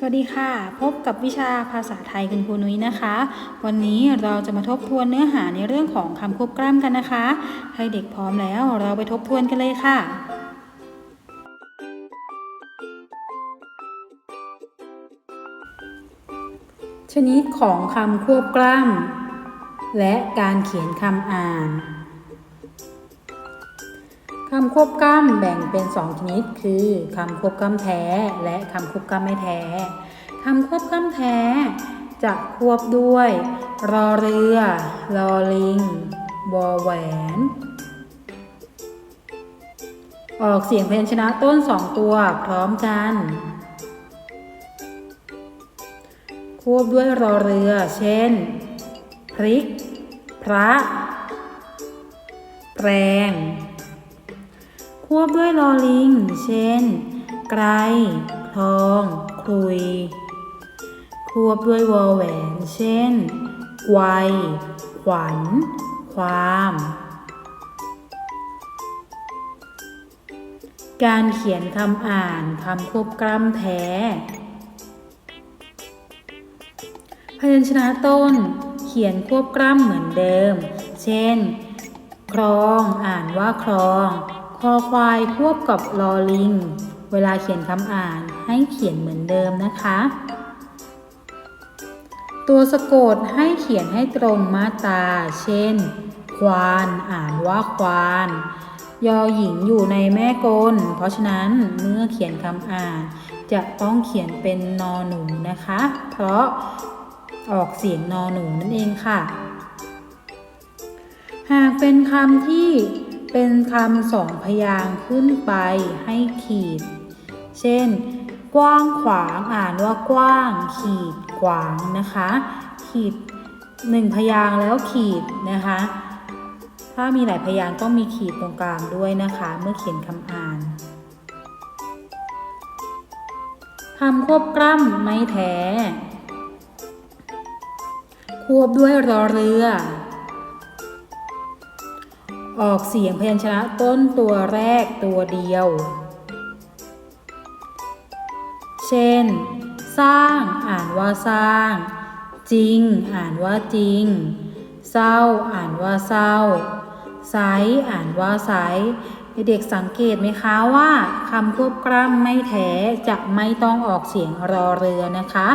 สวัสดีค่ะ พบกับวิชาภาษาไทยคุณครูนุ้ยนะคะ วันนี้เราจะมาทบทวนเนื้อหาในเรื่องของคำควบกล้ำกันนะคะให้เด็กพร้อมแล้วเราไปทบทวนกันเลยค่ะ ชนิดของคำควบกล้ำและการเขียนคำอ่าน คำควบกล้ำแบ่งเป็นสองชนิด คือคำควบกล้ำแท้และคำควบกล้ำไม่แท้คำควบกล้ำแท้ จะควบด้วย รอเรือ รอลิงวอแหวน ออกเสียงพยัญชนะต้นสองตัวพร้อมกัน ควบด้วยรอเรือ เช่น พริก พระ แปรง ควบด้วยลอลิง เช่น ไกรคลอง คลุย ควบด้วยวอแหวน เช่น ไกว ขวัญ ความการเขียนคำอ่านคำควบกล้ำแท้ พยัญชนะต้น เขียนควบกล้ำเหมือนเดิม เช่น ครอง อ่านว่าครอง คอควายควบกับลอลิง เวลาเขียนคำอ่านให้เขียนเหมือนเดิมนะคะ ตัวสะกดให้เขียนให้ตรงมาตรา เช่น ควานอ่านว่าควาน ยอหญิงอยู่ในแม่กล เพราะฉะนั้นเมื่อเขียนคำอ่าน จะต้องเขียนเป็นนอหนูนะคะ เพราะออกเสียงนอหนูนั่นเองค่ะ หากเป็นคำที่ เป็นคำสองพยางค์ขึ้นไปให้ขีด เช่น กว้างขวางอ่านว่ากว้าง ขีดขวางนะคะ ขีดหนึ่งพยางค์แล้วขีดนะคะ ถ้ามีหลายพยางค์ต้องมีขีดตรงกลางด้วยนะคะ เมื่อเขียนคำอ่านคำควบกล้ำไม่แท้ ควบด้วยรอเรือ ออกเสียงพยัญชนะต้นตัวแรกตัวเดียว เช่น สร้างอ่านว่าสร้าง จริง อ่านว่าจริง เศร้า อ่านว่าเศร้าไซอ่านว่าไซเด็กสังเกตไหมคะว่าคำควบกล้ำไม่แท้จะไม่ต้องออกเสียงรอเรือนะคะ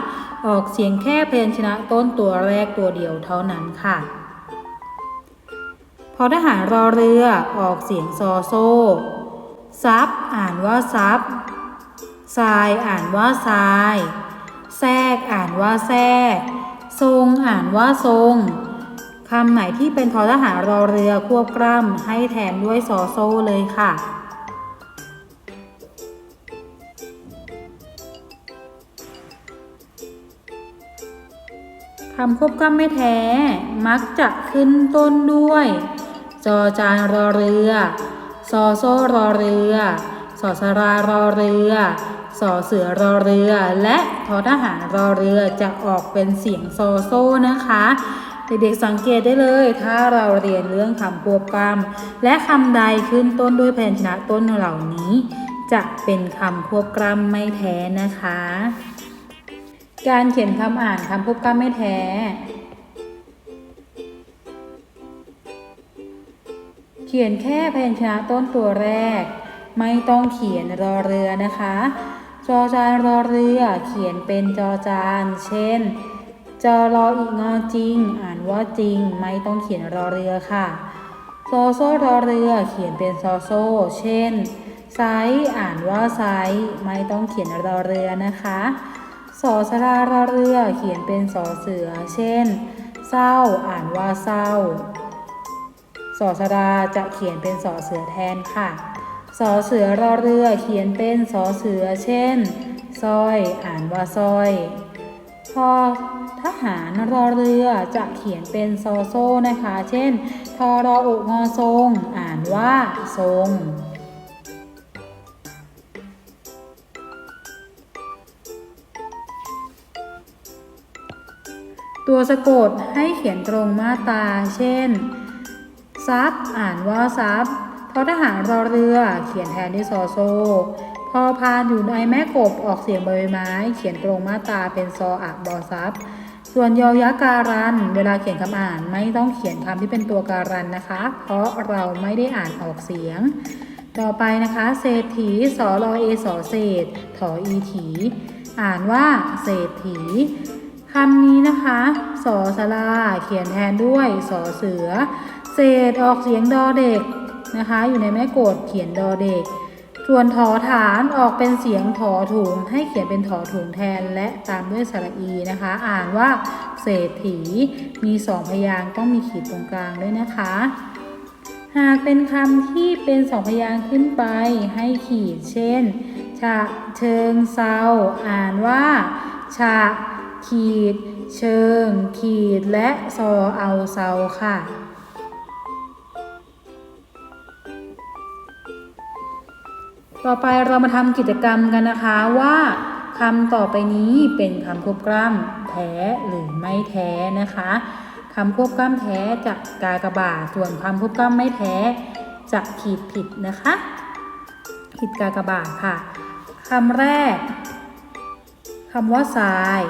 ออกเสียงแค่พยัญชนะต้นตัวแรกตัวเดียวเท่านั้นค่ะ ทหารรอเรือออกเสียงซอโซ่ซับอ่านว่าซับทรายอ่านว่าทราย แทรกอ่านว่าแทรก ทรงอ่านว่าทรงคำไหนที่เป็นทอทหารรอเรือควบกล้ำให้แทนด้วยซอโซ่เลยค่ะคำควบกล้ำไม่แท้ มักจะขึ้นต้นด้วย จอจานรอเรือ ซอโซ่รอเรือ สอสรารอเรือ สอเสือรอเรือ และทอทหารรอเรือจะออกเป็นเสียงโซโซ่นะคะเด็กๆสังเกตได้เลย ถ้าเราเรียนเรื่องคำควบกล้ำและคำใดขึ้นต้นด้วยพยัญชนะต้นเหล่านี้ จะเป็นคำควบกล้ำไม่แท้นะคะ การเขียนคำอ่านคำควบกล้ำไม่แท้ ขียนแค่พยัญชนะต้นตัวแรก ไม่ต้องเขียนรอเรือนะคะ จอจานรอเรือเขียนเป็นจอจาน เช่น จอรออีกงอจริง อ่านว่าจริง ไม่ต้องเขียนรอเรือค่ะโซโซรอเรือเขียนเป็นซอโซ เช่นไซอ่านว่าไซไม่ต้องเขียนรอเรือนะคะสอสรารอเรือเขียนเป็นสอเสือ เช่น เศร้า อ่านว่าเศร้า สอสราจะเขียนเป็นสอเสือแทนค่ะ สอเสือรอเรือเขียนเป็นสอเสือ เช่นสร้อยอ่านว่าสร้อยพอทหารรอเรือจะเขียนเป็นซอโซนะคะ เช่น ทอรออกงอทรง อ่านว่า ทรงตัวสะกดให้เขียนตรงมาตา เช่น ซับอ่านว่าซับทอทหารรอเรือ เขียนแทนด้วยซอโซ พอพานอยู่ในแม่กบออกเสียงใบไม้ เขียนตรงมาตาเป็นซออะบอซับส่วนยอยักษ์การัน เวลาเขียนคำอ่านไม่ต้องเขียนคำที่เป็นตัวการันนะคะ เพราะเราไม่ได้อ่านออกเสียง ต่อไปนะคะเศรษฐีสอรอเอสอเศษถออีถี อ่านว่าเศรษฐีคำนี้นะคะสอสลาเขียนแทนด้วยสอเสือ เศษออกเสียงดอเด็กนะคะ อยู่ในแม่กดเขียนดอเด็ก ส่วนถอฐานออกเป็นเสียงถอถุง ให้เขียนเป็นถอถุงแทนและตามด้วยสระอีนะคะ อ่านว่าเศรษฐีมีสองพยางต้องมีขีดตรงกลางด้วยนะคะ หากเป็นคำที่เป็นสองพยางขึ้นไปให้ขีด เช่นฉะเชิงเซาอ่านว่าฉะขีด เชิง ขีดและซอเอาเซาค่ะ ต่อไปเรามาทำกิจกรรมกันนะคะว่าคำต่อไปนี้เป็นคำควบกล้ำแท้หรือไม่แท้นะคะคำควบกล้ำแท้จะกากบาทส่วนคำควบกล้ำไม่แท้จะขีดผิดนะคะผิดกากบาทค่ะคำแรกคำว่าทราย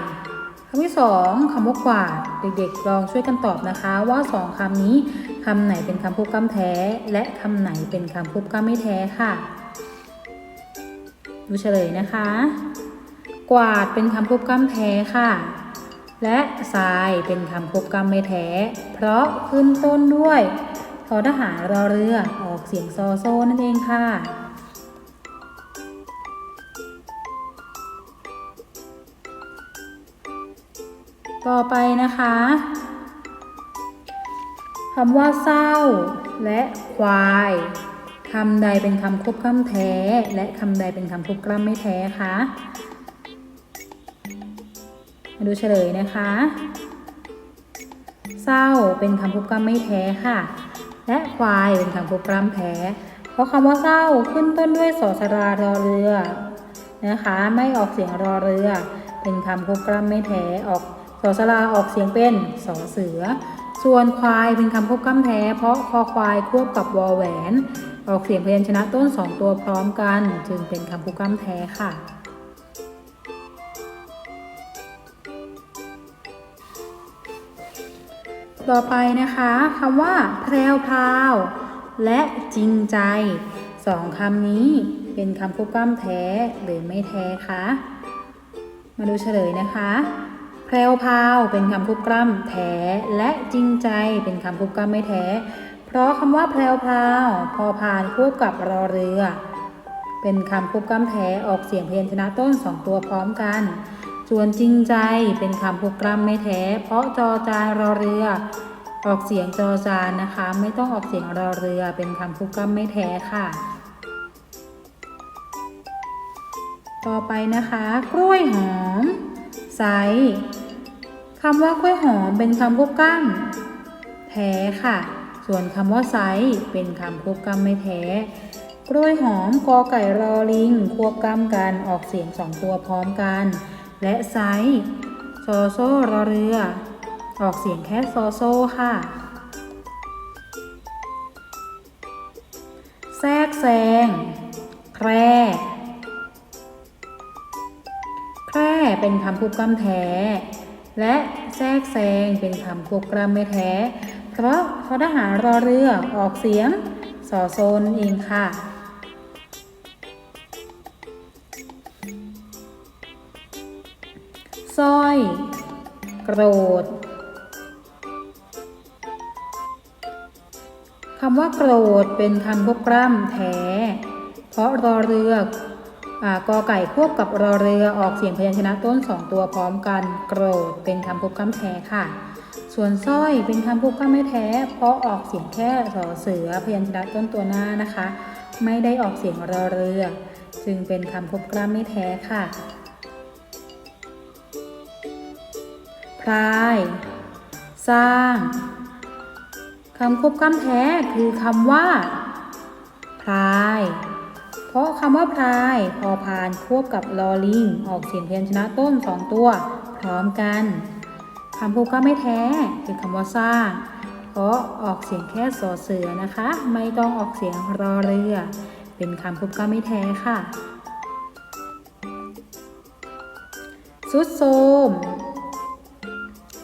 คำที่สองคำว่ากวาดเด็กๆ ลองช่วยกันตอบนะคะ ว่าสองคำนี้คำไหนเป็นคำควบกล้ำแท้ และคำไหนเป็นคำควบกล้ำไม่แท้ค่ะ ดูเฉลยนะคะ กวาดเป็นคำควบกล้ำแท้ค่ะ และทรายเป็นคำควบกล้ำไม่แท้ เพราะขึ้นต้นด้วยทอทหารรอเรือออกเสียงซอโซนั่นเองค่ะต่อไปนะคะคำว่าเศร้า และควาย คำใดเป็นคำควบกล้ำแท้ และคำใดเป็นคำควบกล้ำไม่แท้คะมาดูเฉลยนะคะ เศร้าเป็นคำควบกล้ำไม่แท้ค่ะ และควายเป็นคำควบกล้ำแท้ เพราะคำว่าเศร้าขึ้นต้นด้วยสอสรารอเรือนะคะ ไม่ออกเสียงรอเรือ เป็นคำควบกล้ำไม่แท้ออกสอสราออกเสียงเป็นสอเสือ ส่วนควายเป็นคำควบกล้ำแท้ เพราะคอควายควบกับวอแหวน ออกเสียงพยัญชนะต้นสองตัวพร้อมกัน จึงเป็นคำควบกล้ำแท้ค่ะ ต่อไปนะคะคำว่าแพรวพราว และจริงใจสองคำนี้เป็นคำควบกล้ำแท้หรือไม่แท้คะมาดูเฉลยนะคะแพรวพราวเป็นคำควบกล้ำแท้และจริงใจเป็นคำควบกล้ำไม่แท้ เพราะคำว่าแพรวพาวพอพานควบกับรอเรือ เป็นคำควบกล้ำแท้ออกเสียงเพยัญชนะต้นสองตัวพร้อมกันส่วนจริงใจเป็นคำควบกล้ำไม่แท้ เพราะจอจานรอเรือ ออกเสียงจอจานนะคะ ไม่ต้องออกเสียงรอเรือ เป็นคำควบกล้ำไม่แท้ค่ะ ต่อไปนะคะ กล้วยหอมไซส์คำว่ากล้วยหอมเป็นคำควบกล้ำแท้ค่ะ ส่วนคำว่าไซส์เป็นคำควบกล้ำไม่แท้ กล้วยหอมกอไก่รอลิง ควบกล้ำกันออกเสียงสองตัวพร้อมกัน และไซส์โซโซรอเรือ ออกเสียงแค่โซโซค่ะ แทรกแซง แคร่แคร่เป็นคำควบกล้ำแท้ และแทรกแซงเป็นคำควบกล้ำไม่แท้ เพราะทอทหารรอเรือออกเสียงสอโซนเองค่ะ สร้อย โกรธคำว่าโกรธเป็นคำควบกล้ำแท้ เพราะรอเรืออกอไก่ควบกับรอเรือออกเสียงพยัญชนะต้นสองตัวพร้อมกัน โกรธเป็นคำควบกล้ำแท้ค่ะ ส่วนสร้อยเป็นคำควบกล้ำไม่แท้ เพราะออกเสียงแค่สอเสือพยัญชนะต้นตัวหน้านะคะ ไม่ได้ออกเสียงรอเรือ จึงเป็นคำควบกล้ำไม่แท้ค่ะพราย สร้างคำควบกล้ำแท้คือคำว่าพราย เพราะคำว่าพรายพอพานควบกับลอลิง ออกเสียงพยัญชนะต้นสองตัว พร้อมกัน คำพูก็ไม่แท้คือคำว่าสร้างเพราะออกเสียงแค่สอเสือนะคะ ไม่ต้องออกเสียงรอเรือ เป็นคำพูก็ไม่แท้ค่ะสุดโทม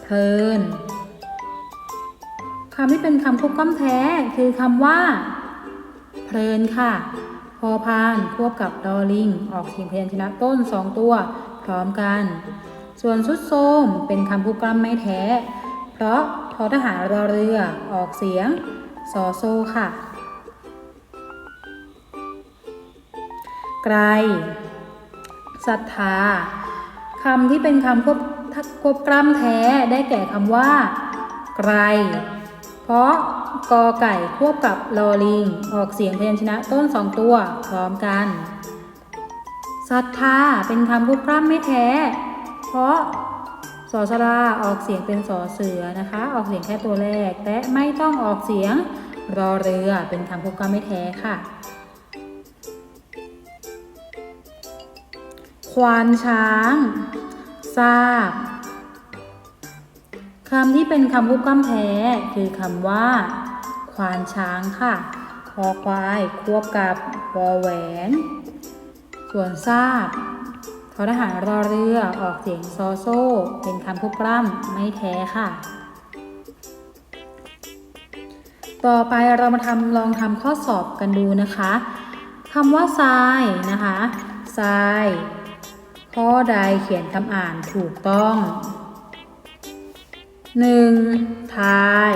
เพทินคำที่เป็นคำควบก้อมแท้คือคำว่า เพลินค่ะ พอพานควบกับดอลิง ออกเสียงพยัญชนะต้นสองตัว พร้อมกัน ส่วนสุดโทมเป็นคำควบกล้ำไม่แท้ เพราะทอทหารรอเรือออกเสียงซอโซค่ะ ไกลศรัทธาคำที่เป็นคำควบควบกล้ำแท้ได้แก่คำว่า ไกล เพราะกอไก่ควบกับลอลิง ออกเสียงพยัญชนะต้นสองตัวพร้อมกันศรัทธาเป็นคำควบกล้ำไม่แท้ เพราะสอสราออกเสียงเป็นสอเสือนะคะ ออกเสียงแค่ตัวแรก และไม่ต้องออกเสียงรอเรือเป็นคำควบกล้ำไม่แท้ค่ะ ควานช้างทราบคำที่เป็นคำควบกล้ำแท้คือคำว่า ควานช้างค่ะ คอควาย ควบกับวอแหวน ส่วนทราบ อทหารรอเรือออกเสียงซอโซ เป็นคำควบกล้ำไม่แท้ค่ะ ต่อไปเรามาทำลองทำข้อสอบกันดูนะคะคำว่าทรายนะคะทรายข้อใดเขียนคำอ่านถูกต้อง 1. ทาย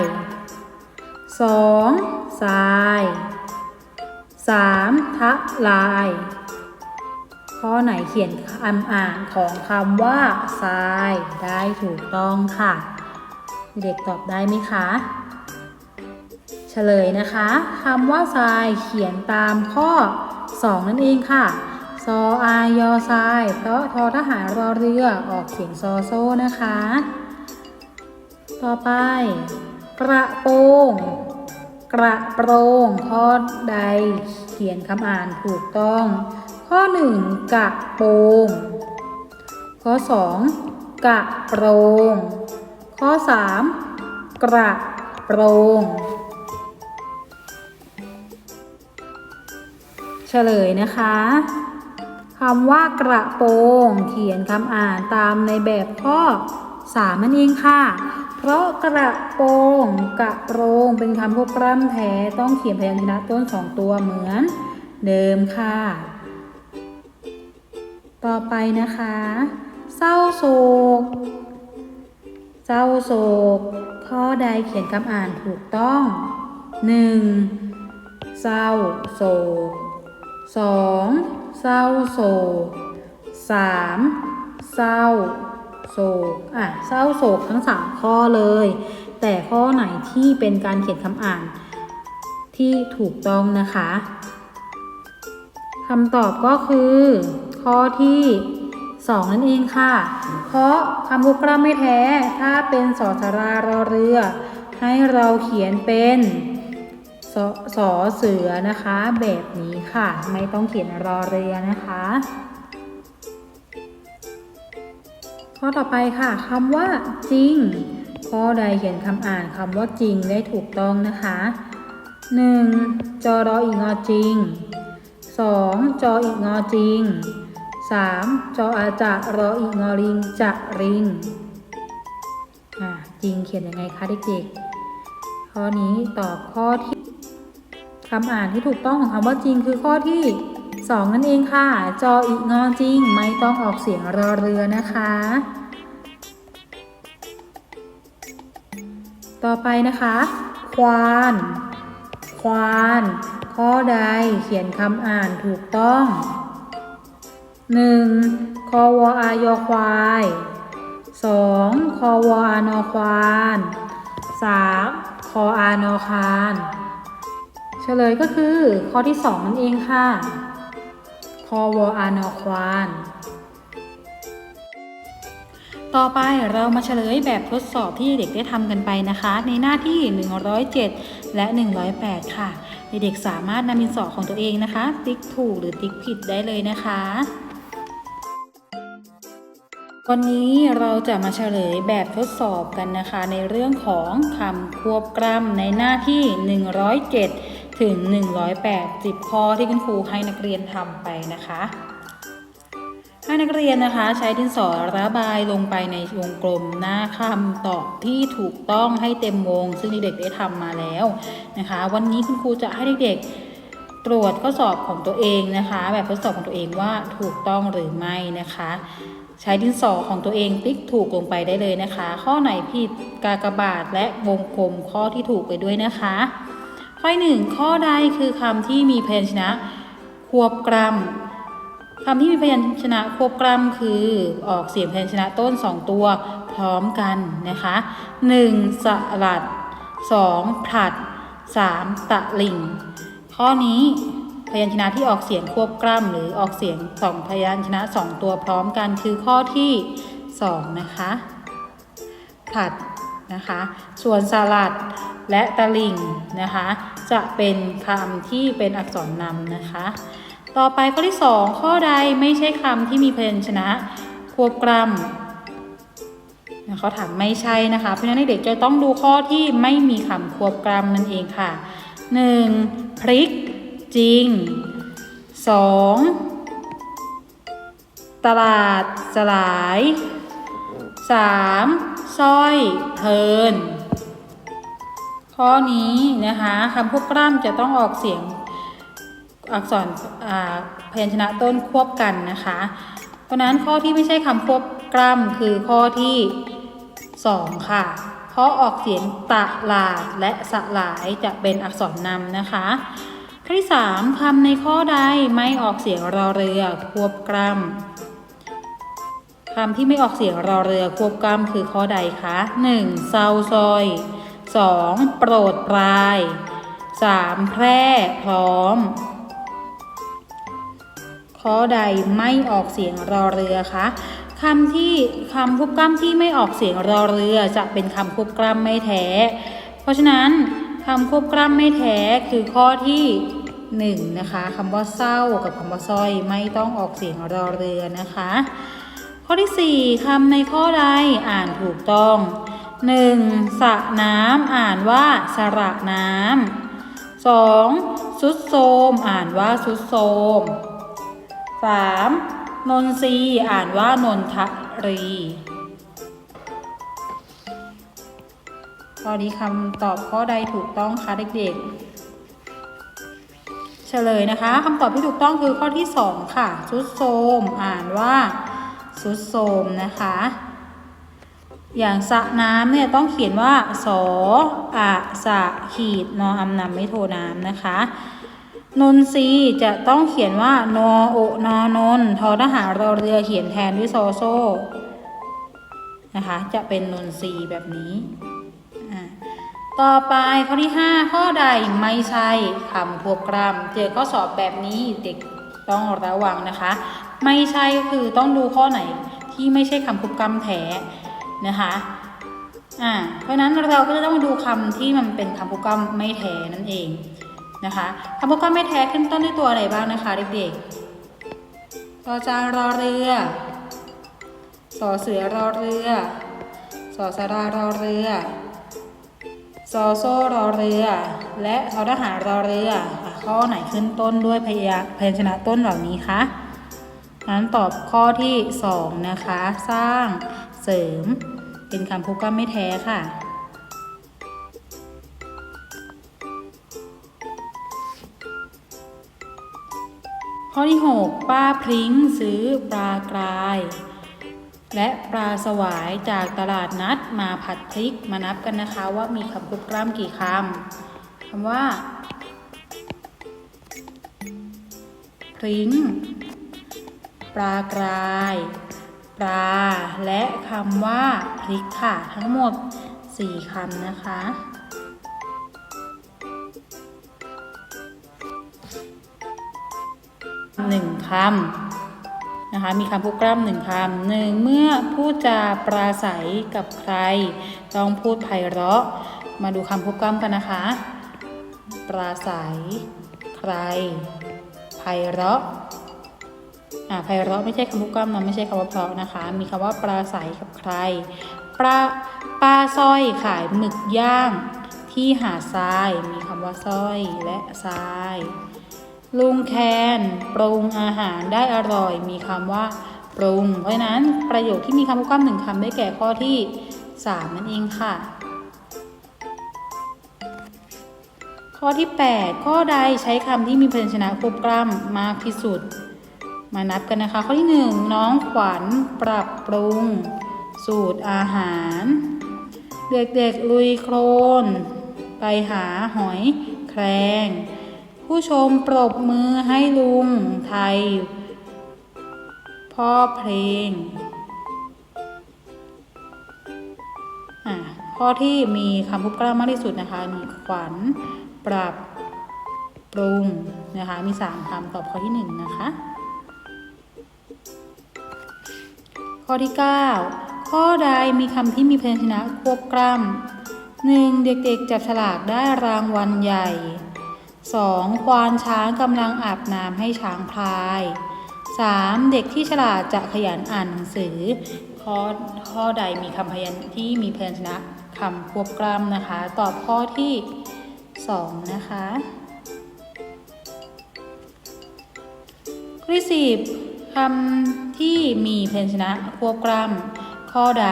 2. ทราย 3. ทะลาย ข้อไหนเขียนคำอ่านของคำว่าทรายได้ถูกต้องค่ะ เด็กตอบได้ไหมคะเฉลยนะคะคำว่าทรายเขียนตามข้อ 2 นั่นเองค่ะซออายอทรายเพราะทอทหารรอเรือออกเสียงซอโซนะคะ ต่อไป กระโปรงกระโปรงข้อใดเขียนคำอ่านถูกต้อง ข้อ 1 กะโปงข้อ 2 กะโปรงข้อ 3 กระโปรงเฉลยนะคะคำว่ากระโปรงเขียนคำอ่านตามในแบบข้อ3นั่นเองค่ะ เพราะกระโปรงกระโปรงเป็นคำควบกล้ำแท้ต้องเขียนพยัญชนะต้นสองตัวเหมือนเดิมค่ะ ต่อไปนะคะ เศร้าโศก เศร้าโศก ข้อใดเขียนคำอ่านถูกต้อง 1. เศร้าโศก 2. เศร้าโศก 3. เศร้าโศก อะ เศร้าโศกทั้ง 3 ข้อเลย แต่ข้อไหนที่เป็นการเขียนคำอ่านที่ถูกต้องนะคะคำตอบก็คือ ข้อที่ 2 นั่นเองค่ะ เพราะคำพูดกล้ำไม่แท้ ถ้าเป็นสอสารารอเรือ ให้เราเขียนเป็นสสอเสือนะคะ แบบนี้ค่ะ ไม่ต้องเขียนรอเรือนะคะ ข้อต่อไปค่ะคำว่าจริง ข้อใดเขียนคำอ่านคำว่าจริงได้ถูกต้องนะคะ 1. จอรออีงอจริง 2. จออีงอจริง 3. จออาจะรออีงอริงจะริงอ่าจริงเขียนยังไงคะเด็กๆ ข้อนี้ตอบข้อที่คำอ่านที่ถูกต้องของคำว่าจริงคือข้อที่ 2 นั่นเองค่ะ จออีงอจริง ไม่ต้องออกเสียงรอเรือนะคะ ต่อไปนะคะ ควาน ควาน ข้อใดเขียนคำอ่านถูกต้อง 1. คอวออายอควาย 2. คอวอานอควาน 3. คออานอคานเฉลยก็คือข้อที่ 2 นั่นเองค่ะ คอวออานอควาน ต่อไปเรามาเฉลยแบบทดสอบที่เด็กได้ทำกันไปนะคะ ในหน้าที่ 107 และ 108 ค่ะ เด็กๆสามารถนำดินสอของตัวเองนะคะ ติ๊กถูกหรือติ๊กผิดได้เลยนะคะ วันนี้เราจะมาเฉลยแบบทดสอบกันนะคะ ในเรื่องของคำควบกล้ำในหน้าที่ 107 ถึง 180 ข้อที่คุณครูให้นักเรียนทำไปนะคะให้ให้นักเรียนนะคะใช้ดินสอระบายลงไปในวงกลมหน้าคำตอบที่ถูกต้องให้เต็มวง ซึ่งเด็กๆได้ทำมาแล้วนะคะ วันนี้คุณครูจะให้เด็กๆตรวจข้อสอบของตัวเองนะคะ แบบทดสอบของตัวเองว่าถูกต้องหรือไม่นะคะ ใช้ดินสอของตัวเองติ๊กถูกลงไปได้เลยนะคะ ข้อไหนผิดกากบาทและวงกลมข้อที่ถูกไปด้วยนะคะ ข้อหนึ่งข้อใดคือคำที่มีพยัญชนะควบกรัมคำที่มีพยัญชนะควบกรัมคือออกเสียงพยัญชนะต้น 2 ตัวพร้อมกันนะคะ 1. สลัด 2. ผลัด 3. ตะลิ่ง ข้อนี้ ยัญชนะที่ออกเสียงควบกล้ำหรือออกเสียงสองพยัญชนะสองตัวพร้อมกันคือข้อที่สองนะคะผัดนะคะ ส่วนสลัดและตะลิงนะคะ จะเป็นคำที่เป็นอักษรนำนะคะ ต่อไปข้อที่สองข้อใดไม่ใช่คำที่มีพยัญชนะควบกล้ำนะเขาถามไม่ใช่นะคะ เพราะฉะนั้นเด็กจะต้องดูข้อที่ไม่มีคำควบกล้ำนั่นเองค่ะ 1. พริก จริง 2. ตลาดสลาย 3. สร้อยเพลิน ข้อนี้นะคะคำควบกล้ำจะต้องออกเสียงอักษรพยัญชนะต้นควบกันนะคะ เพราะนั้นข้อที่ไม่ใช่คำควบกล้ำคือข้อที่สองค่ะ เพราะออกเสียงตะลาดและสลายจะเป็นอักษรนำนะคะ ข้อที่สามคำในข้อใดไม่ออกเสียงรอเรือควบกล้ำคำที่ไม่ออกเสียงรอเรือควบกล้ำคือข้อใดคะหนึ่งเซาซอย 2. โปรดปราย 3. แพร่พร้อม ข้อใดไม่ออกเสียงรอเรือคะคำที่คำควบกล้ำที่ไม่ออกเสียงรอเรือจะเป็นคำควบกล้ำไม่แท้ เพราะฉะนั้น คำควบกล้ำไม่แท้คือข้อที่หนึ่งนะคะคำว่าเศร้ากับคำว่าสร้อยไม่ต้องออกเสียงรอเรือนะคะ ข้อที่สี่คำในข้อใดอ่านถูกต้อง 1. สระน้ำอ่านว่าสระน้ำ 2. สุดโทมอ่านว่าสุดโทม 3. นนทรีอ่านว่านนทรี ข้อนี้คำตอบข้อใดถูกต้องคะเด็กๆ เฉลยนะคะคำตอบที่ถูกต้องคือข้อที่ 2 ค่ะสุดโทมอ่านว่าสุดโทมนะคะ อย่างสระน้ำเนี่ยต้องเขียนว่าสออะสะขีดนออำนำไม่โทน้ำนะคะนนทรีจะต้องเขียนว่านอโอนอนนทอทหารรอเรือเขียนแทนด้วยโซโซนะคะ จะเป็นนนทรีแบบนี้ ต่อไปข้อที่ 5 ข้อใดไม่ใช่คำควบกล้ำเจอข้อสอบแบบนี้เด็กต้องระวังนะคะ ไม่ใช่ก็คือต้องดูข้อไหนที่ไม่ใช่คำควบกล้ำแท้นะคะอ่าเพราะนั้นเราก็จะต้องดูคำที่มันเป็นคำควบกล้ำไม่แท้นั่นเองนะคะคำควบกล้ำไม่แท้ขึ้นต้นด้วยตัวอะไรบ้างนะคะเด็กๆรอจานรอเรือสอเสือรอเรือสอสารารอเรือ ซอโซ่รอเรือ และทอทหารรอเรืออข้อไหนขึ้นต้นด้วยพยาพยัญชนะต้นเหล่านี้คะนั้นตอบข้อที่สองนะคะ สร้างเสริม เป็นคำพูดก็ไม่แท้ค่ะ ข้อที่ 6 ป้าพริ้งซื้อปลากราย และปลาสวายจากตลาดนัดมาผัดพริกมานับกันนะคะว่ามีคำควบกล้ำกี่คำคำว่าพริ้งปลากราย ปลา และคำว่าพริกค่ะทั้งหมด 4คำนะคะ หนึ่งคำ นะคะ มีคำพูดกล้ำหนึ่งคำหนึ่งเมื่อพูดจาปราศัยกับใคร ต้องพูดไพเราะ มาดูคำพูดกล้ำกันนะคะ ปราศัย ใคร ไพเราะอ่าไพเราะไม่ใช่คำพูดกล้ำนะไม่ใช่คำว่าเพราะนะคะ มีคำว่าปราศัยกับใครปลาปลาสร้อยขายหมึกย่าง ที่หาทราย มีคำว่าสร้อยและทราย ลุงแคนปรุงอาหารได้อร่อย มีคำว่าปรุง เพราะนั้นประโยคที่มีคำควบกล้ำหนึ่งคำได้แก่ข้อที่ 3 นั่นเองค่ะ ข้อที่ 8 ข้อใดใช้คำที่มีพยัญชนะควบกล้ำมากที่สุด มานับกันนะคะ ข้อที่ 1 น้องขวัญปรับปรุง สูตรอาหาร เด็กๆลุยโครนไปหาหอยแครง ผู้ชมปรบมือให้ลุงไทย พ่อเพลงอะข้อที่มีคำพูดกล้ามากที่สุดนะคะมีขวัญปรับปรุงนะคะ มีสามคำตอบข้อที่หนึ่งนะคะ ข้อที่ 9 ข้อใดมีคำที่มีพยัญชนะควบกล้ำหนึ่งเด็กๆจับฉลากได้รางวัลใหญ่ 2. ควานช้างกำลังอาบน้ำให้ช้างพลาย 3. เด็กที่ฉลาดจะขยันอ่านหนังสือ ข้อข้อใดมีคำพยัญที่มีพยัญชนะคำควบกล้ำนะคะ ตอบข้อที่ 2 นะคะข้อที่สิบคำที่มีพยัญชนะควบกล้ำข้อใด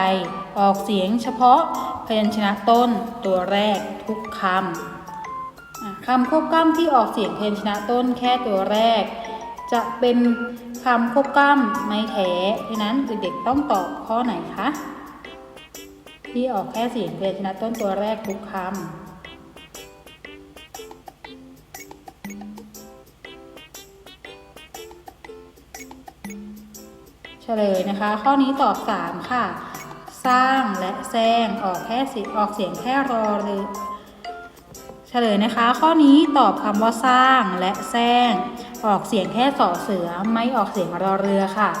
ออกเสียงเฉพาะพยัญชนะต้นตัวแรกทุกคำ คำควบกล้ำที่ออกเสียงเพยัญชนะต้นแค่ตัวแรก จะเป็นคำควบกล้ำไม่แท้เพราะฉะนั้นเด็กๆต้องตอบข้อไหนคะที่ออกแค่เสียงเพยัญชนะต้นตัวแรกทุกคำเฉลยนะคะ ข้อนี้ตอบ 3 ค่ะ สร้างและแซงออกแค่สียงออกเสียงแค่รอหรือ ฉลยนะคะ ข้อนี้ตอบคำว่าสร้างและแซงออกเสียงแค่สอเสือไม่ออกเสียงรอเรือค่ะ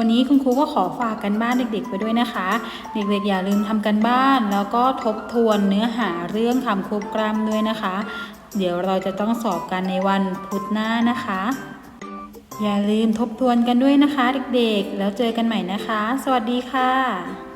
วันนี้คุณครูก็ขอฝากกันบ้านเด็กๆไปด้วยนะคะ เด็กๆอย่าลืมทำกันบ้าน แล้วก็ทบทวนเนื้อหาเรื่องคำควบกล้ำด้วยนะคะ เดี๋ยวเราจะต้องสอบกันในวันพุธหน้านะคะ อย่าลืมทบทวนกันด้วยนะคะ เด็กๆ แล้วเจอกันใหม่นะคะ สวัสดีค่ะ